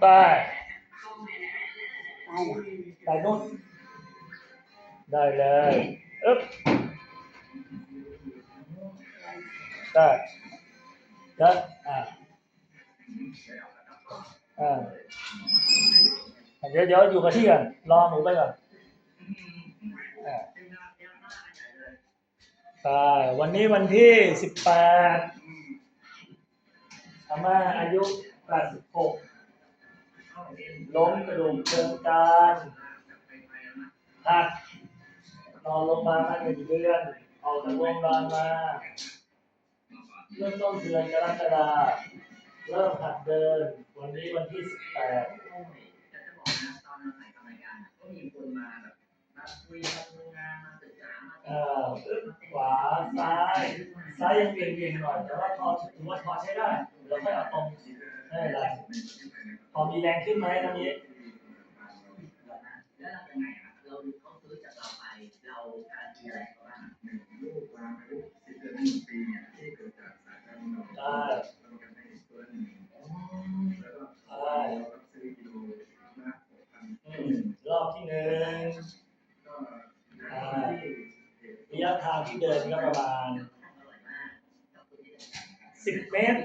ไปไปเนี่ยไปนู่นได้เลยอึ๊บได้เด้อ่าอ่าเดี๋ยวเดี๋ยวอยู่กับที่ก่อนรอหนูไปก่อนอ่าไปวันนี้วันที่สิบแปดอาม่าอายุแปดสิบหก ล้มกระดูกเชิงกรานหักนอนลงมาลมาหนึ่งเดือนออกจากโรงพยาบาลมาเริ่มต้นเดือนกรกฎาเริ่มหัดเดิน วันนี้วันที่สิบแปดแต่จะบออนเราถ่ายทำรายการอะก็มีคนมาแบบมาคุยมาทำงานมาศึกษามาเอ่ออึ๊บขวาซ้าย ซ้ายยังเบี่ยงๆหน่อยแต่ว่าพอถือว่าพอใช้ได้เราค่อยเอาตรงไม่เป็นไร อมีแรงขึ้นไหมตอนนี้แล้วเราจะไงอะเราดูเขาซื้อจากเราไป เราการันตีอะไรเขาบ้างลูกวางอายุสิบเดือนถึงปีเนี่ยที่เกิดจากสารการนอนได้เรากันให้ตัวหนึ่งแล้วก็เรารับซื้อกิโลละหกพันอืมรอบที่หนึ่งก็ระยะทางที่เดินก็ประมาณสิบเมตร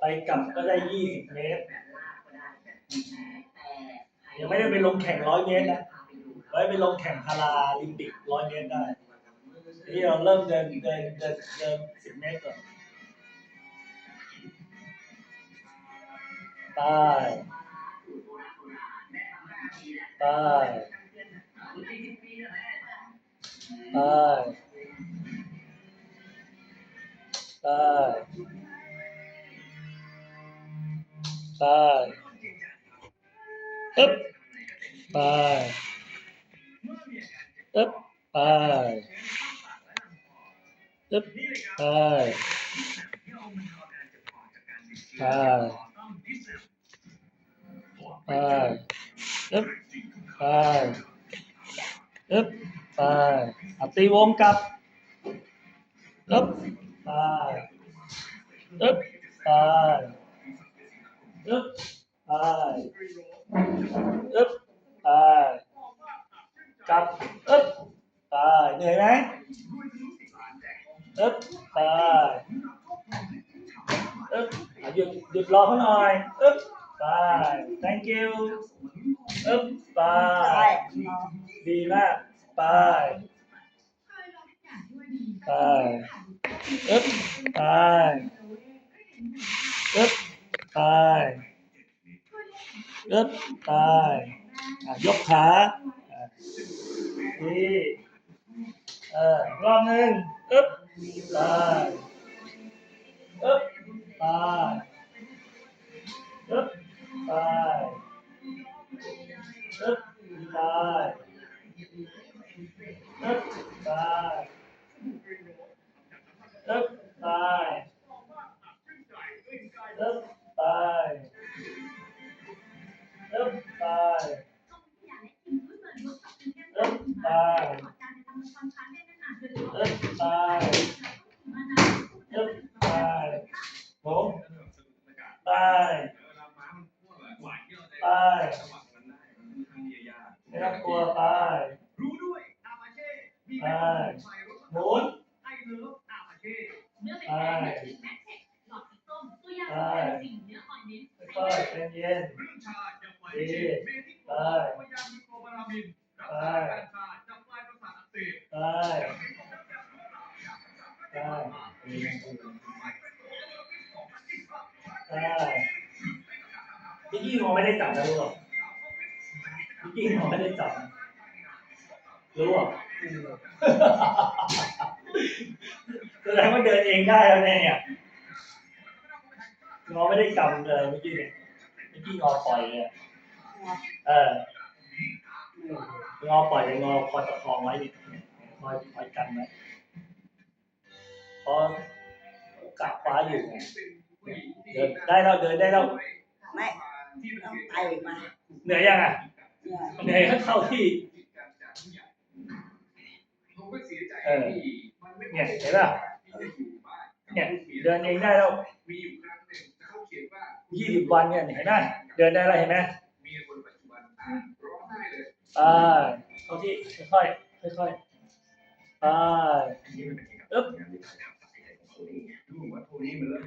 ไปกลับก็ได้ยี่สิบเมตรแบบลากก็ได้แบบมีแพ้แต่ยังไม่ได้ไปลงแข่งร้อยเมตรนะพาไปดูครับไว้ไปลงแข่งพาราลิมปิกร้อยเมตรได้ นี่เราเริ่มเดินเดินเดินเดินสิบเมตรก่อนไปไปไปไปไปอึ๊บ ไปอึ๊บไปอึ๊บไปอึ๊บไปไปไปอึ๊บไปอึ๊บไปอึ๊บไปกลับอึ๊บไปอึ๊บไป อึ๊บอะหยุดหยุดรอเขาหน่อยอึ๊บไป thank you อึ๊บไปไปนอน ดีมากไปอึ๊บไปอึ๊บไปอึ๊บไปอะยกขาดีเออรอบหนึ่งอึ๊บไปอึ๊บไปอึ๊บไปอึ๊บไปอึ๊บไปอึ๊บไปอึ๊ อึ๊บไปอึ๊บไปอึ๊บไปผมไปเวลาม้ามันพ่วงอะหวายี่ยวไปจังหวะมันได้มันทายียวยไม่ต้องกลัวไปรู้ด้วยอาปาเช่ตายหมุนไอเลิฟอาปาเช่เนื้อเป็นแป้งแบบถึงแม็กเทคหลอดสีส้มตัวยาเป็นเย็นเรื่องชาย่างไวดีเมทิโกไปพยาย ไปพี่กี้งอไม่ได้จับนะรู้หรอพี่กี้งอไม่ได้จับ รู้หรอแสดงว่าเดินเองได้แล้วเนี่ยงอไม่ได้จับเลยเมื่อกี้เนี่ยเมื่อกี้งอปล่อยเลยเอองอปล่อยเลยงอคอยประคองไว้คอยคอยกันไว้พอกลับฟ้าอยู่ไง เดินได้แล้วเดินได้แล้วไม่ต้องไตมาเหนื่อยยังอะเหนื่อยเหนื่อยก็เข้าที่ผมก็เสียใจเออที่มันไม่เนี่ยเห็นป่ะที่จะอยู่บ้านเนี่ยเดินเองได้แล้วมีอยู่ครั้งหนึ่งเข้ายี่สิบวันเนี่ยเห็นไหมเดินได้แล้วเห็นไหมมีคนปัจจุบันร้องไห้เลยอ่าเข้าที่ค่อยๆค่อยๆอ่าอันนี้มันเป็นเกี่ยวกับงานวิจัยครับ